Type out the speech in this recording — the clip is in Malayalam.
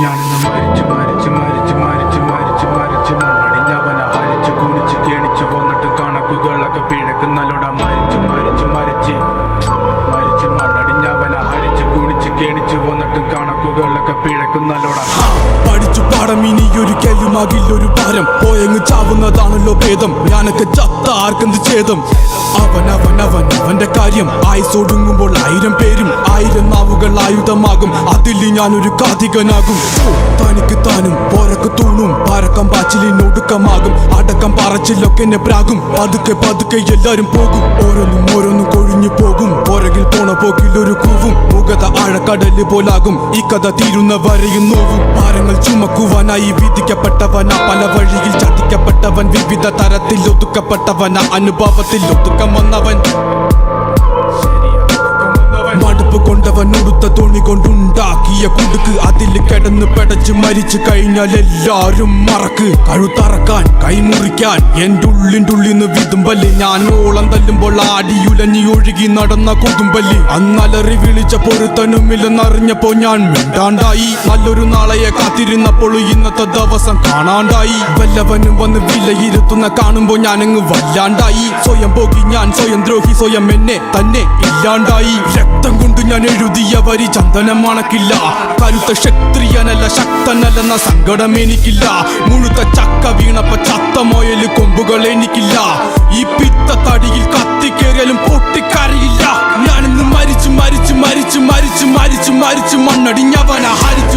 ഞാനിന്ന് മരിച്ചു മരിച്ചു മരിച്ചു. കണക്കുകളൊക്കെ പിഴക്കുന്നല്ലോട പഠിച്ചു പാടം ഇനി ഒരിക്കലും ഒരു ഭാരം. പോയങ്ങ് ചാവുന്നതാണല്ലോ ഭേദം. ഞാനൊക്കെ ചത്ത ആർക്കെന്ത് ഛേദം? അവൻ അവൻ അവൻ അവന്റെ കാര്യം. ആയുസൊടുങ്ങുമ്പോൾ ആയിരം പേരും. ആയിരം നാവുകൾ ആയുധമാകും. അതിൽ ഞാനൊരു കാതികനാകും. തനിക്ക് താനും പോരക്ക് തൂണും. പാരക്കം പാച്ചിലിനൊടുക്കമാകും അടക്കം പറച്ചിലൊക്കെ എന്നെ പ്രാകും. പതുക്കെ പതുക്കെ എല്ലാരും പോകും. ഓരോന്നും ഓരോന്നും കൊഴിഞ്ഞു പോകും. പോക്കിൽ ഒരു കൂവും. മുഖത ആഴക്കടൽ പോലാകും. ഈ കഥ തീരുന്ന വരെയും നോവും. ഭാരങ്ങൾ ചുമക്കുവാനായി വിധിക്കപ്പെട്ടവനാ പല വഴിയിൽ ചതിക്കപ്പെട്ടവൻ. വിവിധ തരത്തിൽ ഒതുക്കപ്പെട്ടവനാ. അനുഭവത്തിൽ ഒതുക്കം വന്നവൻ. കൊണ്ടുണ്ടാക്കിയ കുടുക്ക് അതിൽ കിടന്ന് പെടച്ച് മരിച്ചു കഴിഞ്ഞാൽ എല്ലാരും മറക്ക്. കഴുത്തറക്കാൻ കൈമുറിക്കാൻ എന്റെ ഉള്ളിന്റെ ഉള്ളിന്ന് വിതുമ്പൽ. ഞാൻ ഓളം തല്ലുമ്പോൾ ആടിയുലഞ്ഞി ഒഴുകി നടന്ന കൊതുമ്പൽ. അന്നലറി വിളിച്ച പൊരുത്തനുമില്ലെന്നറിഞ്ഞപ്പോ ഞാൻ മിണ്ടാണ്ടായി. നല്ലൊരു നാളെയെ കാത്തിരുന്നപ്പോൾ ഇന്നത്തെ ദിവസം കാണാണ്ടായി. വല്ലവനും വന്ന് വിലയിരുത്തുന്ന കാണുമ്പോ ഞാനങ്ങ് വല്ലാണ്ടായി. സ്വയം പോകി ഞാൻ സ്വയം ദ്രോഹി സ്വയം എന്നെ തന്നെ ഇല്ലാണ്ടായി. രക്തം കൊണ്ട് ഞാൻ എഴുതിയ വരി ചന്ദനം മണക്കില്ല കരുത്ത ക്ഷത്രിയനല്ല ശക്തനല്ലെന്ന സങ്കടം എനിക്കില്ല. മുഴുത്ത ചക്ക വീണപ്പ ചത്ത മൊയൽ കൊമ്പുകൾ എനിക്കില്ല. ഈ പിത്ത തടിയിൽ കത്തിക്കേറിയാലും പൊട്ടിക്കരയില്ല ഞാനിന്ന് മരിച്ചു മരിച്ചു മരിച്ചു മരിച്ചു മരിച്ചു മരിച്ചു മണ്ണടിഞ്ഞവന. ഹരിച്ചു